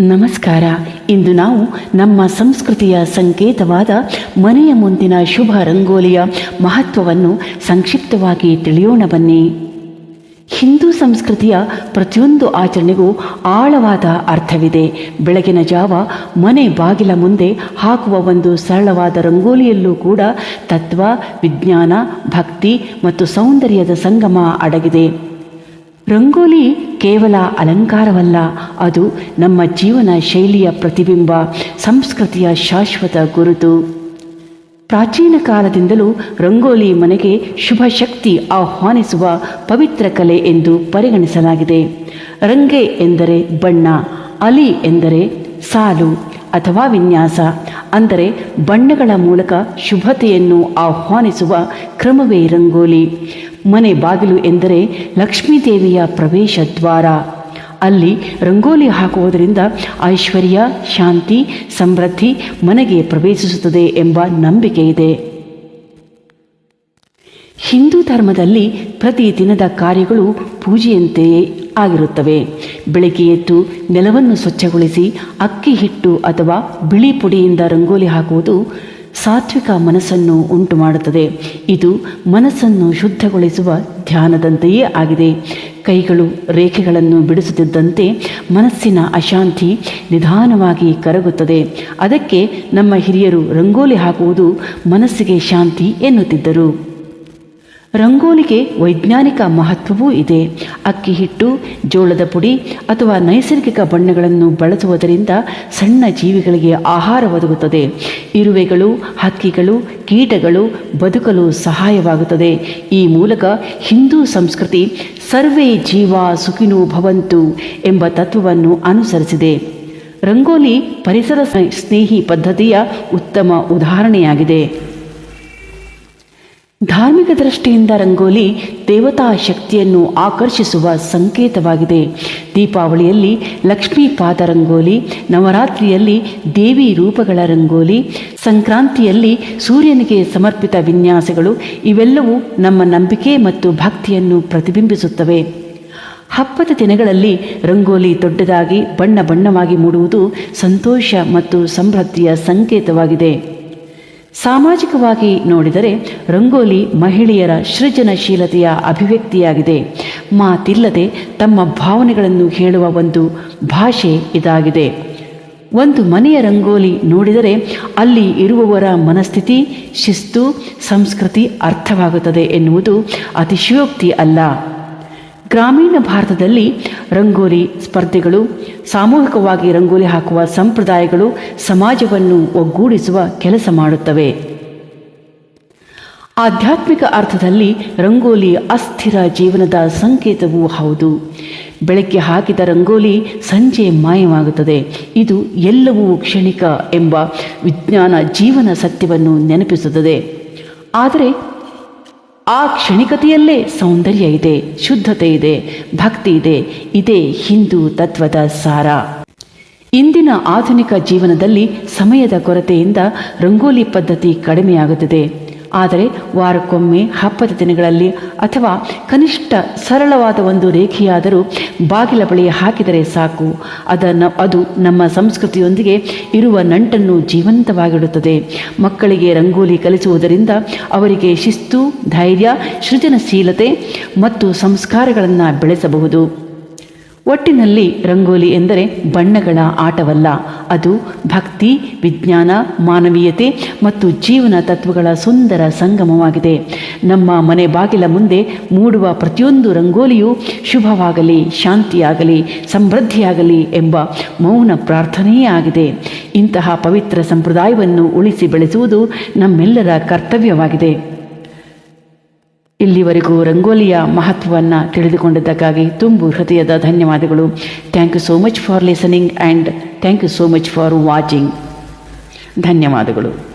ನಮಸ್ಕಾರ. ಇಂದು ನಾವು ನಮ್ಮ ಸಂಸ್ಕೃತಿಯ ಸಂಕೇತವಾದ ಮನೆಯ ಮುಂದಿನ ಶುಭ ರಂಗೋಲಿಯ ಮಹತ್ವವನ್ನು ಸಂಕ್ಷಿಪ್ತವಾಗಿ ತಿಳಿಯೋಣ ಬನ್ನಿ. ಹಿಂದೂ ಸಂಸ್ಕೃತಿಯ ಪ್ರತಿಯೊಂದು ಆಚರಣೆಗೂ ಆಳವಾದ ಅರ್ಥವಿದೆ. ಬೆಳಗಿನ ಜಾವ ಮನೆ ಬಾಗಿಲ ಮುಂದೆ ಹಾಕುವ ಒಂದು ಸರಳವಾದ ರಂಗೋಲಿಯಲ್ಲೂ ಕೂಡ ತತ್ವ, ವಿಜ್ಞಾನ, ಭಕ್ತಿ ಮತ್ತು ಸೌಂದರ್ಯದ ಸಂಗಮ ಅಡಗಿದೆ. ರಂಗೋಲಿ ಕೇವಲ ಅಲಂಕಾರವಲ್ಲ, ಅದು ನಮ್ಮ ಜೀವನ ಶೈಲಿಯ ಪ್ರತಿಬಿಂಬ, ಸಂಸ್ಕೃತಿಯ ಶಾಶ್ವತ ಗುರುತು. ಪ್ರಾಚೀನ ಕಾಲದಿಂದಲೂ ರಂಗೋಲಿ ಮನೆಗೆ ಶುಭ ಶಕ್ತಿ ಆಹ್ವಾನಿಸುವ ಪವಿತ್ರ ಕಲೆ ಎಂದು ಪರಿಗಣಿಸಲಾಗಿದೆ. ರಂಗೆ ಎಂದರೆ ಬಣ್ಣ, ಅಲಿ ಎಂದರೆ ಸಾಲು. ಅಥವಾ ವಿನ್ಯಾಸ, ಅಂದರೆ ಬಣ್ಣಗಳ ಮೂಲಕ ಶುಭತೆಯನ್ನು ಆಹ್ವಾನಿಸುವ ಕ್ರಮವೇ ರಂಗೋಲಿ. ಮನೆ ಬಾಗಿಲು ಎಂದರೆ ಲಕ್ಷ್ಮೀದೇವಿಯ ಪ್ರವೇಶ ದ್ವಾರ. ಅಲ್ಲಿ ರಂಗೋಲಿ ಹಾಕುವುದರಿಂದ ಐಶ್ವರ್ಯ, ಶಾಂತಿ, ಸಮೃದ್ಧಿ ಮನೆಗೆ ಪ್ರವೇಶಿಸುತ್ತದೆ ಎಂಬ ನಂಬಿಕೆ ಇದೆ. ಹಿಂದೂ ಧರ್ಮದಲ್ಲಿ ಪ್ರತಿ ದಿನದ ಕಾರ್ಯಗಳು ಪೂಜೆಯಂತೆಯೇ ಆಗಿರುತ್ತವೆ. ಬೆಳಗ್ಗೆ ಎದ್ದು ನೆಲವನ್ನು ಸ್ವಚ್ಛಗೊಳಿಸಿ ಅಕ್ಕಿ ಹಿಟ್ಟು ಅಥವಾ ಬಿಳಿ ಪುಡಿಯಿಂದ ರಂಗೋಲಿ ಹಾಕುವುದು ಸಾತ್ವಿಕ ಮನಸ್ಸನ್ನು ಉಂಟು ಮಾಡುತ್ತದೆ. ಇದು ಮನಸ್ಸನ್ನು ಶುದ್ಧಗೊಳಿಸುವ ಧ್ಯಾನದಂತೆಯೇ ಆಗಿದೆ. ಕೈಗಳು ರೇಖೆಗಳನ್ನು ಬಿಡಿಸುತ್ತಿದ್ದಂತೆ ಮನಸ್ಸಿನ ಅಶಾಂತಿ ನಿಧಾನವಾಗಿ ಕರಗುತ್ತದೆ. ಅದಕ್ಕೆ ನಮ್ಮ ಹಿರಿಯರು ರಂಗೋಲಿ ಹಾಕುವುದು ಮನಸ್ಸಿಗೆ ಶಾಂತಿ ಎನ್ನುತ್ತಿದ್ದರು. ರಂಗೋಲಿಗೆ ವೈಜ್ಞಾನಿಕ ಮಹತ್ವವೂ ಇದೆ. ಅಕ್ಕಿ ಹಿಟ್ಟು, ಜೋಳದ ಪುಡಿ ಅಥವಾ ನೈಸರ್ಗಿಕ ಬಣ್ಣಗಳನ್ನು ಬಳಸುವುದರಿಂದ ಸಣ್ಣ ಜೀವಿಗಳಿಗೆ ಆಹಾರ ಒದಗುತ್ತದೆ. ಇರುವೆಗಳು, ಹಕ್ಕಿಗಳು, ಕೀಟಗಳು ಬದುಕಲು ಸಹಾಯವಾಗುತ್ತದೆ. ಈ ಮೂಲಕ ಹಿಂದೂ ಸಂಸ್ಕೃತಿ ಸರ್ವೇ ಜೀವ ಸುಖಿನೋ ಭವಂತು ಎಂಬ ತತ್ವವನ್ನು ಅನುಸರಿಸಿದೆ. ರಂಗೋಲಿ ಪರಿಸರ ಸ್ನೇಹಿ ಪದ್ಧತಿಯ ಉತ್ತಮ ಉದಾಹರಣೆಯಾಗಿದೆ. ಧಾರ್ಮಿಕ ದೃಷ್ಟಿಯಿಂದ ರಂಗೋಲಿ ದೇವತಾ ಶಕ್ತಿಯನ್ನು ಆಕರ್ಷಿಸುವ ಸಂಕೇತವಾಗಿದೆ. ದೀಪಾವಳಿಯಲ್ಲಿ ಲಕ್ಷ್ಮೀ ಪಾದ ರಂಗೋಲಿ, ನವರಾತ್ರಿಯಲ್ಲಿ ದೇವಿ ರೂಪಗಳ ರಂಗೋಲಿ, ಸಂಕ್ರಾಂತಿಯಲ್ಲಿ ಸೂರ್ಯನಿಗೆ ಸಮರ್ಪಿತ ವಿನ್ಯಾಸಗಳು ಇವೆಲ್ಲವೂ ನಮ್ಮ ನಂಬಿಕೆ ಮತ್ತು ಭಕ್ತಿಯನ್ನು ಪ್ರತಿಬಿಂಬಿಸುತ್ತವೆ. ಹಬ್ಬದ ದಿನಗಳಲ್ಲಿ ರಂಗೋಲಿ ದೊಡ್ಡದಾಗಿ ಬಣ್ಣ ಬಣ್ಣವಾಗಿ ಮೂಡುವುದು ಸಂತೋಷ ಮತ್ತು ಸಮೃದ್ಧಿಯ ಸಂಕೇತವಾಗಿದೆ. ಸಾಮಾಜಿಕವಾಗಿ ನೋಡಿದರೆ ರಂಗೋಲಿ ಮಹಿಳೆಯರ ಸೃಜನಶೀಲತೆಯ ಅಭಿವ್ಯಕ್ತಿಯಾಗಿದೆ. ಮಾತಿಲ್ಲದೆ ತಮ್ಮ ಭಾವನೆಗಳನ್ನು ಹೇಳುವ ಒಂದು ಭಾಷೆ ಇದಾಗಿದೆ. ಒಂದು ಮನೆಯ ರಂಗೋಲಿ ನೋಡಿದರೆ ಅಲ್ಲಿ ಇರುವವರ ಮನಸ್ಥಿತಿ, ಶಿಸ್ತು, ಸಂಸ್ಕೃತಿ ಅರ್ಥವಾಗುತ್ತದೆ ಎನ್ನುವುದು ಅತಿಶಯೋಕ್ತಿ ಅಲ್ಲ. ಗ್ರಾಮೀಣ ಭಾರತದಲ್ಲಿ ರಂಗೋಲಿ ಸ್ಪರ್ಧೆಗಳು, ಸಾಮೂಹಿಕವಾಗಿ ರಂಗೋಲಿ ಹಾಕುವ ಸಂಪ್ರದಾಯಗಳು ಸಮಾಜವನ್ನು ಒಗ್ಗೂಡಿಸುವ ಕೆಲಸ ಮಾಡುತ್ತವೆ. ಆಧ್ಯಾತ್ಮಿಕ ಅರ್ಥದಲ್ಲಿ ರಂಗೋಲಿ ಅಸ್ಥಿರ ಜೀವನದ ಸಂಕೇತವೂ ಹೌದು. ಬೆಳಗ್ಗೆ ಹಾಕಿದ ರಂಗೋಲಿ ಸಂಜೆ ಮಾಯವಾಗುತ್ತದೆ. ಇದು ಎಲ್ಲವೂ ಕ್ಷಣಿಕ ಎಂಬ ವಿಜ್ಞಾನ ಜೀವನ ಸತ್ಯವನ್ನು ನೆನಪಿಸುತ್ತದೆ. ಆದರೆ ಆ ಕ್ಷಣಿಕತೆಯಲ್ಲೇ ಸೌಂದರ್ಯ ಇದೆ, ಶುದ್ಧತೆ ಇದೆ, ಭಕ್ತಿ ಇದೆ, ಇದೇ ಹಿಂದೂ ತತ್ವದ ಸಾರ. ಇಂದಿನ ಆಧುನಿಕ ಜೀವನದಲ್ಲಿ ಸಮಯದ ಕೊರತೆಯಿಂದ ರಂಗೋಲಿ ಪದ್ಧತಿ ಕಡಿಮೆಯಾಗುತ್ತಿದೆ. ಆದರೆ ವಾರಕ್ಕೊಮ್ಮೆ ಹಬ್ಬದ ದಿನಗಳಲ್ಲಿ ಅಥವಾ ಕನಿಷ್ಠ ಸರಳವಾದ ಒಂದು ರೇಖೆಯಾದರೂ ಬಾಗಿಲ ಬಳಿ ಹಾಕಿದರೆ ಸಾಕು. ಅದನ್ನು, ಅದು ನಮ್ಮ ಸಂಸ್ಕೃತಿಯೊಂದಿಗೆ ಇರುವ ನಂಟನ್ನು ಜೀವಂತವಾಗಿಡುತ್ತದೆ. ಮಕ್ಕಳಿಗೆ ರಂಗೋಲಿ ಕಲಿಸುವುದರಿಂದ ಅವರಿಗೆ ಶಿಸ್ತು, ಧೈರ್ಯ, ಸೃಜನಶೀಲತೆ ಮತ್ತು ಸಂಸ್ಕಾರಗಳನ್ನು ಬೆಳೆಸಬಹುದು. ಒಟ್ಟಿನಲ್ಲಿ ರಂಗೋಲಿ ಎಂದರೆ ಬಣ್ಣಗಳ ಆಟವಲ್ಲ. ಅದು ಭಕ್ತಿ, ವಿಜ್ಞಾನ, ಮಾನವೀಯತೆ ಮತ್ತು ಜೀವನ ತತ್ವಗಳ ಸುಂದರ ಸಂಗಮವಾಗಿದೆ. ನಮ್ಮ ಮನೆ ಬಾಗಿಲ ಮುಂದೆ ಮೂಡುವ ಪ್ರತಿಯೊಂದು ರಂಗೋಲಿಯು ಶುಭವಾಗಲಿ, ಶಾಂತಿಯಾಗಲಿ, ಸಮೃದ್ಧಿಯಾಗಲಿ ಎಂಬ ಮೌನ ಪ್ರಾರ್ಥನೆಯೇ ಆಗಿದೆ. ಇಂತಹ ಪವಿತ್ರ ಸಂಪ್ರದಾಯವನ್ನು ಉಳಿಸಿ ಬೆಳೆಸುವುದು ನಮ್ಮೆಲ್ಲರ ಕರ್ತವ್ಯವಾಗಿದೆ. ಇಲ್ಲಿವರೆಗೂ ರಂಗೋಲಿಯ ಮಹತ್ವವನ್ನು ತಿಳಿದುಕೊಂಡಿದ್ದಕ್ಕಾಗಿ ತುಂಬು ಹೃದಯದ ಧನ್ಯವಾದಗಳು. Thank you so much for listening and thank you so much for watching ಧನ್ಯವಾದಗಳು.